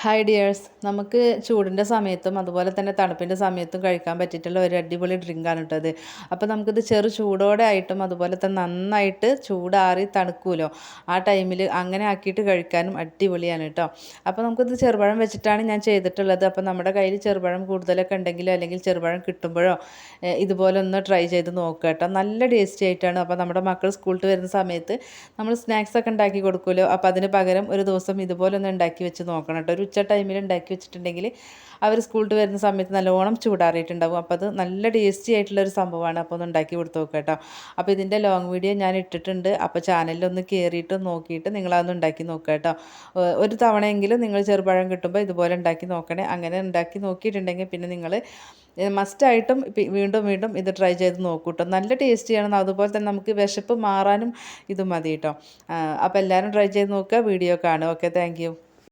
Hi dears നമുക്ക് ചൂടിന്റെ സമയത്തും അതുപോലെ തന്നെ തണുപ്പിന്റെ സമയത്തും കഴിക്കാൻ പറ്റിയിട്ടുള്ള ഒരു അടിപൊളി ഡ്രിങ്കാണ് കേട്ടത് അപ്പോൾ നമുക്കിത് ചെറു ചൂടോടെ ആയിട്ടും അതുപോലെ തന്നെ നന്നായിട്ട് ചൂടാറി തണുക്കുമല്ലോ ആ ടൈമിൽ അങ്ങനെ ആക്കിയിട്ട് കഴിക്കാനും അടിപൊളിയാണ് കേട്ടോ. അപ്പോൾ നമുക്കിത് ചെറുപഴം വെച്ചിട്ടാണ് ഞാൻ ചെയ്തിട്ടുള്ളത്. അപ്പോൾ നമ്മുടെ കയ്യിൽ ചെറുപഴം കൂടുതലൊക്കെ ഉണ്ടെങ്കിലോ അല്ലെങ്കിൽ ചെറുപഴം കിട്ടുമ്പോഴോ ഇതുപോലെ ഒന്ന് ട്രൈ ചെയ്ത് നോക്കുക കേട്ടോ. നല്ല ടേസ്റ്റി ആയിട്ടാണ്. അപ്പോൾ നമ്മുടെ മക്കൾ സ്കൂളിൽ വരുന്ന സമയത്ത് നമ്മൾ സ്നാക്സ് ഒക്കെ ഉണ്ടാക്കി കൊടുക്കുമല്ലോ അപ്പോൾ അതിന് പകരം ഒരു ദിവസം ഇതുപോലെ ഒന്ന് ഉണ്ടാക്കി വെച്ച് നോക്കണം കേട്ടോ. ഒരു ഉച്ച ടൈമിൽ ഉണ്ടാക്കി വെച്ചിട്ടുണ്ടെങ്കിൽ അവർ സ്കൂളിൽ വരുന്ന സമയത്ത് നല്ലോണം ചൂടാറിയിട്ടുണ്ടാവും. അപ്പോൾ അത് നല്ല ടേസ്റ്റി ആയിട്ടുള്ള ഒരു സംഭവമാണ് അപ്പോൾ ഒന്ന് ഉണ്ടാക്കി കൊടുത്ത് നോക്കുക കേട്ടോ അപ്പോൾ ഇതിന്റെ ലോങ് വീഡിയോ ഞാൻ ഇട്ടിട്ടുണ്ട്. അപ്പോൾ ചാനലിലൊന്ന് കയറിയിട്ട് നോക്കിയിട്ട് നിങ്ങളതൊന്ന് ഉണ്ടാക്കി നോക്കുക കേട്ടോ ഒരു തവണയെങ്കിലും നിങ്ങൾ ചെറുപഴം കിട്ടുമ്പോൾ ഇതുപോലെ ഉണ്ടാക്കി നോക്കണേ. അങ്ങനെ ഉണ്ടാക്കി നോക്കിയിട്ടുണ്ടെങ്കിൽ പിന്നെ നിങ്ങൾ മസ്റ്റായിട്ടും വീണ്ടും വീണ്ടും ഇത് ട്രൈ ചെയ്ത് നോക്കൂ കേട്ടോ നല്ല ടേസ്റ്റിയാണ് അതുപോലെ തന്നെ നമുക്ക് വിശപ്പ് മാറാനും ഇത് മതി കേട്ടോ അപ്പോൾ എല്ലാവരും ട്രൈ ചെയ്ത് നോക്കുക വീഡിയോ കാണുക. Okay thank